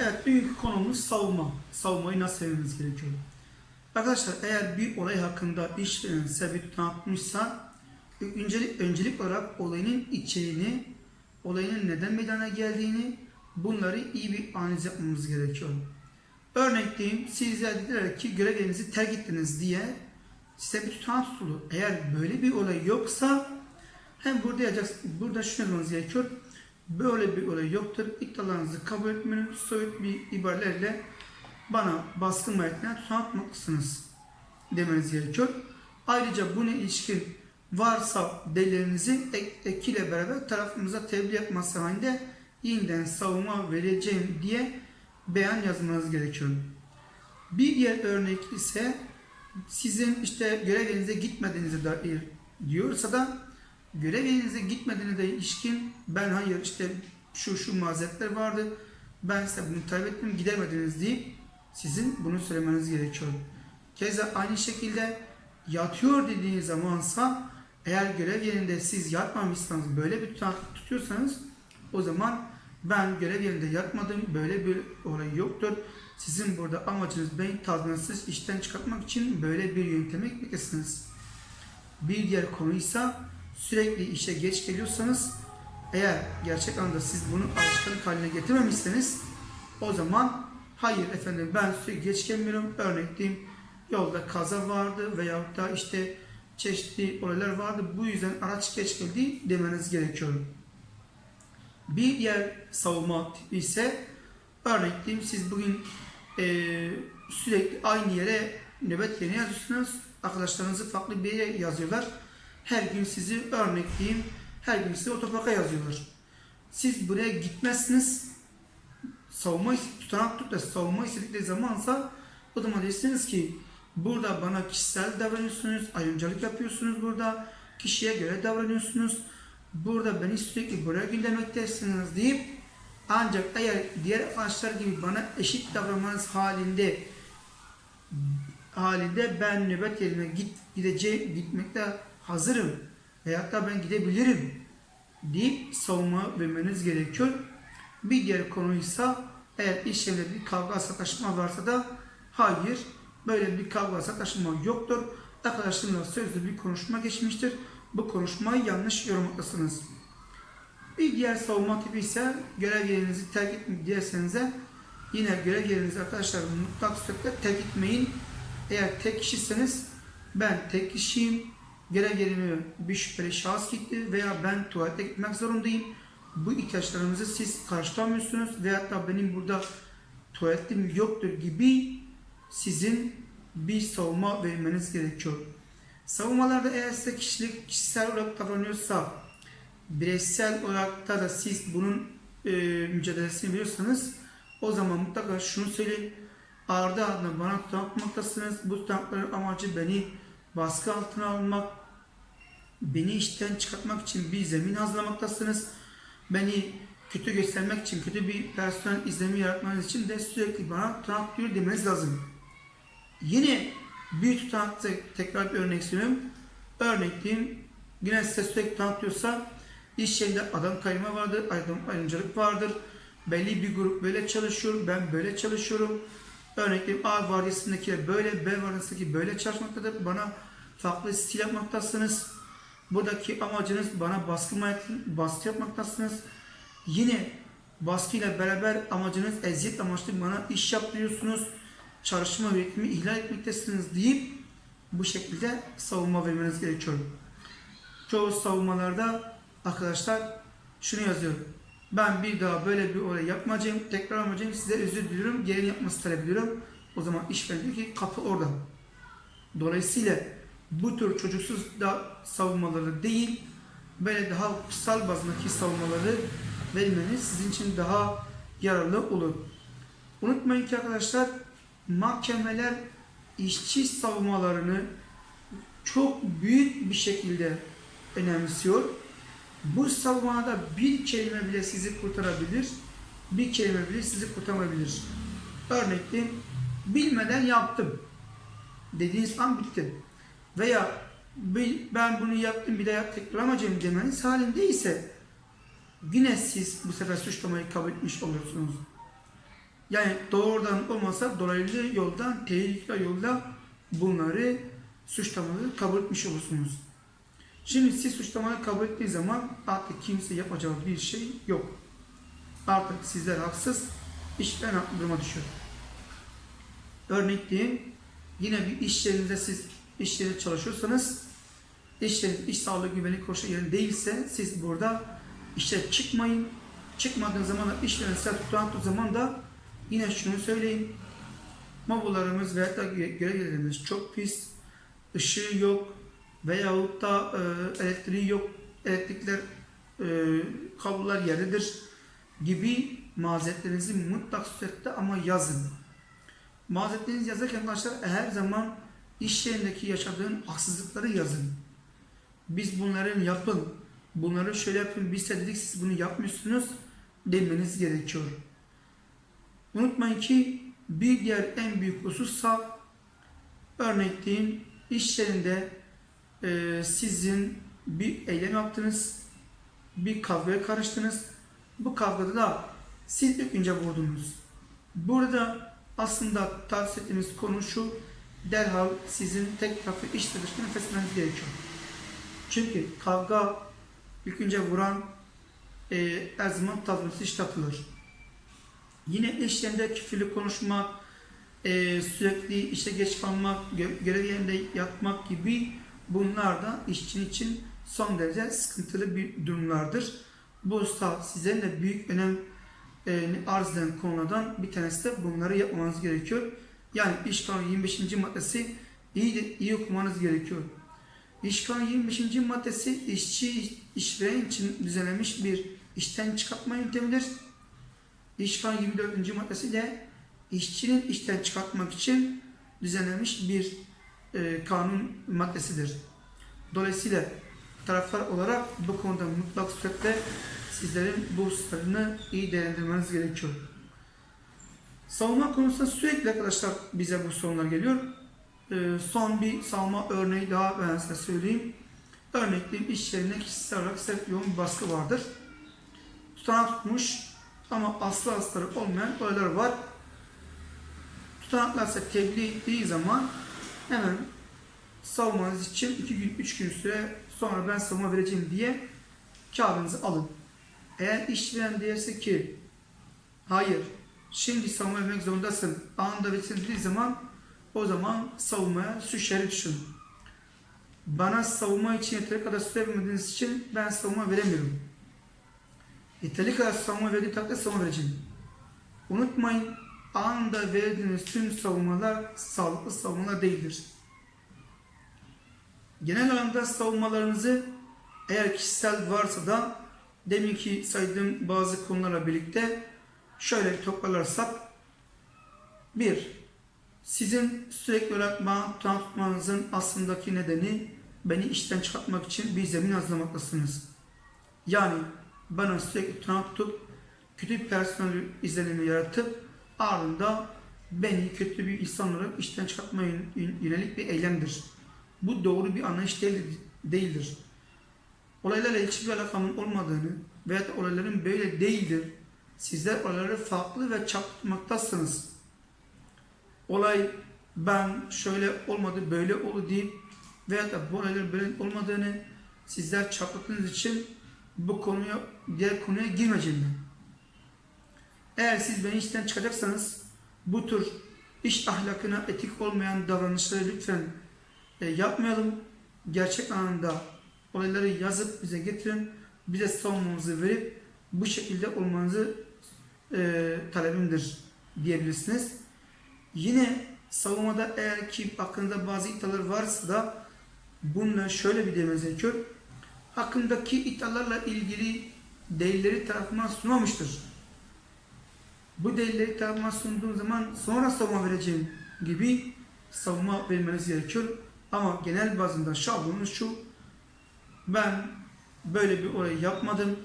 Evet, bugünkü konumuz savunma. Savunmayı nasıl sevmemiz gerekiyor? Arkadaşlar eğer bir olay hakkında işveren size bir tanıtmışsa öncelik, öncelik olarak olayın içeriğini, olayın neden meydana geldiğini bunları iyi bir analiz yapmamız gerekiyor. Örnek diyeyim, sizler dediler ki görevlerinizi terk ettiniz diye size bir tutanak tutuldu. Eğer böyle bir olay yoksa hem burada yazacaksınız, burada şunu yazmanız gerekiyor. Böyle bir olay yoktur. İddialarınızı kabul etmenin soyut bir ibarelerle bana baskın mahiyetinden tutanak tutmaklısınız demeniz gerekiyor. Ayrıca buna ilişkin varsa delillerinizi ek, ekiyle beraber tarafımıza tebliğ etmesi halinde yeniden savunma vereceğim diye beyan yazmanız gerekiyor. Bir diğer örnek ise sizin işte görevlerinize gitmediğinize dair diyorsa da görevlerinize gitmediğine dair ilişkin ben hayır işte şu şu mazeretler vardı ben size bunu talep ettim gidemediniz deyip sizin bunu söylemeniz gerekiyor. Keza aynı şekilde yatıyor dediğiniz zamansa eğer görev yerinde siz yatmamışsanız böyle bir tutanaklık tutuyorsanız o zaman ben görev yerinde yatmadım böyle bir olay yoktur. Sizin burada amacınız beni tazminatsız işten çıkartmak için böyle bir yönteme gitmektesiniz. Bir diğer konuysa sürekli işe geç geliyorsanız eğer gerçek anlamda siz bunu alışkanlık haline getirmemişseniz o zaman hayır efendim ben sürekli geç gelmiyorum örnek diyeyim yolda kaza vardı veyahut da işte çeşitli olaylar vardı bu yüzden araç geç geldi demeniz gerekiyor. Bir diğer savunma tipi ise örnek diyeyim siz bugün eee, sürekli aynı yere nöbet yerine yazıyorsunuz. Arkadaşlarınızı farklı bir yere yazıyorlar. Her gün sizi örnek diyeyim her gün sizi otoparka yazıyorlar. Siz buraya gitmezsiniz. Savunma tutanak da savunma istedikleri zamansa o zaman dersiniz ki burada bana kişisel davranıyorsunuz, ayrımcılık yapıyorsunuz burada, kişiye göre davranıyorsunuz. Burada beni sürekli buraya göndermektesiniz deyip ancak eğer diğer arkadaşlar gibi bana eşit davranmanız halinde halinde ben nöbet yerine git gideceğim gitmekte hazırım veyahut da ben gidebilirim deyip savunma vermeniz gerekiyor. Bir diğer konuysa eğer iş yerinde bir kavga sataşma varsa da hayır böyle bir kavga sataşma yoktur. Arkadaşlarımla sözlü bir konuşma geçmiştir. Bu konuşmayı yanlış yorumlamışsınız. Bir diğer savunma tipi ise görev yerinizi terk etmek diyerseniz de yine görev yerinizi arkadaşlar mutlak suretle terk etmeyin. Eğer tek kişiseniz ben tek kişiyim. Görev yerime bir şüpheli şahıs gitti veya ben tuvalete gitmek zorundayım. Bu ihtiyaçlarımızı siz karşılamıyorsunuz veyahut da benim burada tuvaletim yoktur gibi sizin bir savunma vermeniz gerekiyor. Savunmalarda eğer size kişilik kişisel olarak davranıyorsa bireysel olarak da, da siz bunun e, mücadelesini veriyorsanız o zaman mutlaka şunu söyleyin. Ardı ardına bana tutanmaktasınız. Bu tutanakların amacı beni baskı altına almak, beni işten çıkartmak için bir zemin hazırlamaktasınız. Beni kötü göstermek için, kötü bir personel izlemi yaratmanız için de sürekli bana tutanak diyor demeniz lazım. Yine bir tutanakta tekrar bir örnek söylüyorum. Örnek yine size sürekli tutanak diyorsa iş yerinde adam kayma vardır, ayrım, ayrımcılık vardır. Belli bir grup böyle çalışıyor, ben böyle çalışıyorum. Örnek diyeyim A vardiyasındaki böyle, B vardiyasındaki böyle çalışmaktadır. Bana farklı stil yapmaktasınız. Buradaki amacınız bana baskı, baskı yapmaktasınız. Yine baskıyla beraber amacınız eziyet amaçlı bana iş yaptırıyorsunuz. Çalışma üretimi ihlal etmektesiniz deyip bu şekilde savunma vermeniz gerekiyor. Çoğu savunmalarda arkadaşlar şunu yazıyor. Ben bir daha böyle bir olay yapmayacağım, tekrar yapmayacağım, size özür diliyorum, yerini yapması talep ediyorum. O zaman işveren diyor ki kapı orada. Dolayısıyla bu tür çocuksuz da savunmaları değil, böyle daha kutsal bazındaki savunmaları vermeniz sizin için daha yararlı olur. Unutmayın ki arkadaşlar mahkemeler işçi savunmalarını çok büyük bir şekilde önemsiyor. Bu savunmada bir kelime bile sizi kurtarabilir, bir kelime bile sizi kurtarabilir. Örnekte bilmeden yaptım dediğiniz an bitti. Veya ben bunu yaptım bir daha tekrarlamayacağım demeniz halinde ise yine siz bu sefer suçlamayı kabul etmiş olursunuz. Yani doğrudan olmasa dolaylı yoldan, tehlikeli yolda bunları suçlamaları kabul etmiş olursunuz. Şimdi siz suçlamaları kabul ettiği zaman artık kimse yapacağı bir şey yok. Artık sizler haksız, işten duruma düşüyor. Örnek diyeyim, yine bir iş yerinde siz iş yerinde çalışıyorsanız, iş yeriniz iş sağlığı güvenlik koşulu yerinde değilse siz burada işe çıkmayın. Çıkmadığınız zaman da işlerinize tutan zaman da yine şunu söyleyeyim. Mobillerimiz veya da görevlilerimiz çok pis, ışığı yok veyahut da e, elektriği yok, elektrikler e, kablolar yerdedir gibi mazeretlerinizi mutlak surette ama yazın. Mazeretlerinizi yazarken arkadaşlar her zaman iş yerindeki yaşadığın haksızlıkları yazın. Biz bunların yapın, bunları şöyle yapın, biz de dedik siz bunu yapmıyorsunuz demeniz gerekiyor. Unutmayın ki bir diğer en büyük husussa örnek diyeyim iş yerinde e, sizin bir eylem yaptınız, bir kavgaya karıştınız. Bu kavgada da siz önce vurdunuz. Burada aslında tavsiye ettiğimiz konu şu, derhal sizin tek taraflı iş dışına feslemeniz gerekiyor. Çünkü kavga ilk önce vuran e, her zaman tazminatı işletilir. Yine iş yerinde küfürlü konuşmak, e, sürekli işe geç kalmak, gö- görev yerinde yatmak gibi bunlar da işçinin için son derece sıkıntılı bir durumlardır. Bu usta sizlerin de büyük önem e, arz eden konulardan bir tanesi de bunları yapmanız gerekiyor. Yani İş Kanunu 25. maddesi iyi, de, iyi okumanız gerekiyor. İş Kanunu 25. maddesi işçi işveren için düzenlenmiş bir işten çıkartma yöntemidir. İş Kanunu 24. maddesi de işçinin işten çıkartmak için düzenlenmiş bir e, kanun maddesidir. Dolayısıyla taraflar olarak bu konuda mutlak suretle sizlerin bu hususlarını iyi değerlendirmeniz gerekiyor. Savunma konusunda sürekli arkadaşlar bize bu sorunlar geliyor. Ee, son bir savunma örneği daha ben size söyleyeyim. Örnekleyeyim iş yerine kişisel olarak size yoğun bir baskı vardır. Tutanak tutmuş ama aslı astarı olmayan olaylar var. Tutanaklar ise tebliğ ettiği zaman hemen savunmanız için 2 gün 3 gün süre sonra ben savunma vereceğim diye kağıdınızı alın. Eğer işveren derse ki hayır şimdi savunma vermek zorundasın anında versin dediği zaman o zaman savunmaya suçları düşün. Bana savunma için yeteri kadar süre vermediğiniz için ben savunma veremiyorum. Yeteri kadar savunma verdiği takdirde savunma vereceğim. Unutmayın anında verdiğiniz tüm savunmalar sağlıklı savunmalar değildir. Genel anlamda savunmalarınızı eğer kişisel varsa da demin ki saydığım bazı konularla birlikte şöyle toparlarsak bir, sizin sürekli olarak bana tutmanızın aslındaki nedeni beni işten çıkartmak için bir zemin hazırlamaktasınız. Yani bana sürekli tutan tutup kötü bir personel izlenimi yaratıp ardında beni kötü bir insan olarak işten çıkartmaya yönelik bir eylemdir. Bu doğru bir anlayış değil- değildir. Olaylarla hiçbir alakamın olmadığını veya da olayların böyle değildir. Sizler olayları farklı ve çarpıtmaktasınız. Olay ben şöyle olmadı böyle oldu deyip veya da bu olayların böyle olmadığını sizler çarpıttığınız için bu konuya diğer konuya girmeyeceğim ben. Eğer siz beni işten çıkacaksanız bu tür iş ahlakına etik olmayan davranışları lütfen e, yapmayalım. Gerçek anlamda olayları yazıp bize getirin. Bize savunmamızı verip bu şekilde olmanızı e, talebimdir diyebilirsiniz. Yine savunmada eğer ki hakkında bazı iddialar varsa da bununla şöyle bir demeniz gerekiyor. Hakkındaki iddialarla ilgili delilleri tarafından sunmamıştır. Bu delilleri tarafından sunduğum zaman sonra savunma vereceğim gibi savunma vermeniz gerekiyor. Ama genel bazında şablonumuz şu. Ben böyle bir olay yapmadım.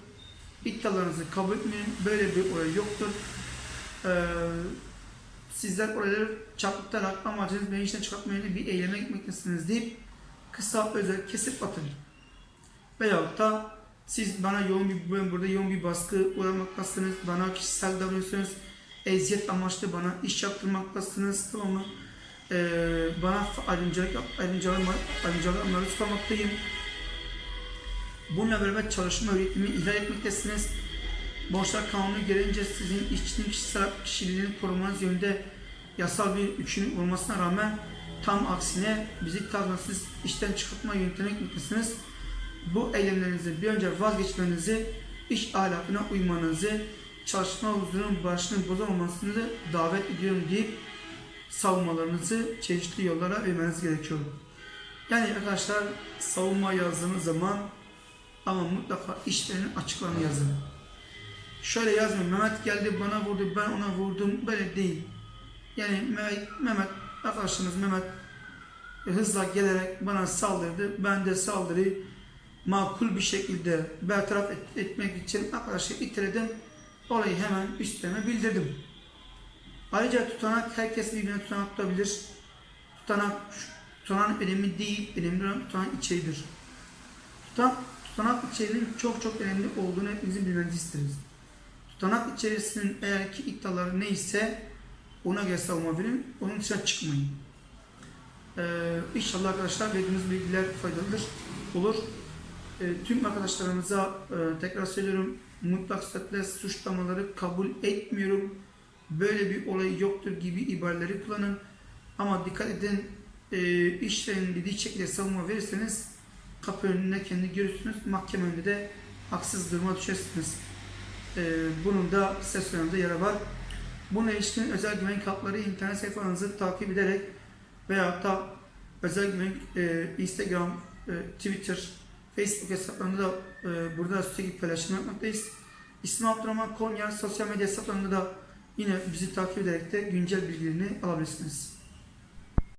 İddialarınızı kabul etmeyin. Böyle bir olay yoktur. Ee, sizler olayları çarpıtarak amacınız beni işten çıkartmaya bir eyleme gitmektesiniz deyip kısa özel kesip atın. Veyahut da siz bana yoğun bir ben burada yoğun bir baskı uğramaktasınız. Bana kişisel davranıyorsunuz. eziyet amaçlı bana iş yaptırmaktasınız. Tamam mı? Ee, bana ayrımcılık, ayrımcılık, ayrımcılık maruz kalmaktayım. Bununla beraber çalışma öğretimi ihlal etmektesiniz. Borçlar kanunu gelince sizin işçinin kişisel kişiliğini korumanız yönünde yasal bir yükün olmasına rağmen tam aksine bizi tazminsiz işten çıkartma yöntemine gitmektesiniz. Bu eylemlerinizi bir önce vazgeçmenizi, iş ahlakına uymanızı, çalışma huzurunun başını bozamamasını davet ediyorum deyip savunmalarınızı çeşitli yollara vermeniz gerekiyor. Yani arkadaşlar savunma yazdığınız zaman ama mutlaka işlerin açıklarını yazın. Şöyle yazmayın. Mehmet geldi bana vurdu ben ona vurdum. Böyle değil. Yani Mehmet, Mehmet arkadaşınız Mehmet hızla gelerek bana saldırdı. Ben de saldırıyı makul bir şekilde bertaraf et- etmek için arkadaşı iteledim. Olayı hemen üstlerine bildirdim. Ayrıca tutanak herkes birbirine tutanak tutabilir. Tutanak, tutanağın önemi değil, önemli olan tutanak içeriğidir. Tutan, tutanak içeriğinin çok çok önemli olduğunu hepimizin bilmenizi isteriz. Tutanak içerisinin eğer ki iddiaları neyse ona göre savunma verin, onun dışına çıkmayın. Ee, inşallah arkadaşlar verdiğimiz bilgiler faydalıdır, olur. Ee, tüm arkadaşlarımıza e, tekrar söylüyorum, mutlak suretle suçlamaları kabul etmiyorum. Böyle bir olay yoktur gibi ibareleri kullanın. Ama dikkat edin, e, işlerin dediği şekilde savunma verirseniz kapı önünde kendi görürsünüz, mahkeme önünde de haksız duruma düşersiniz. Ee, bunun da size söylememde yarar var. Bununla ilişkin özel güvenlik hatları internet sayfanızı takip ederek veya da özel güvenlik e, Instagram, e, Twitter, Facebook hesaplarında da e, burada sürekli paylaşım yapmaktayız. İsmi Abdurrahman Konya sosyal medya hesaplarında da yine bizi takip ederek de güncel bilgilerini alabilirsiniz.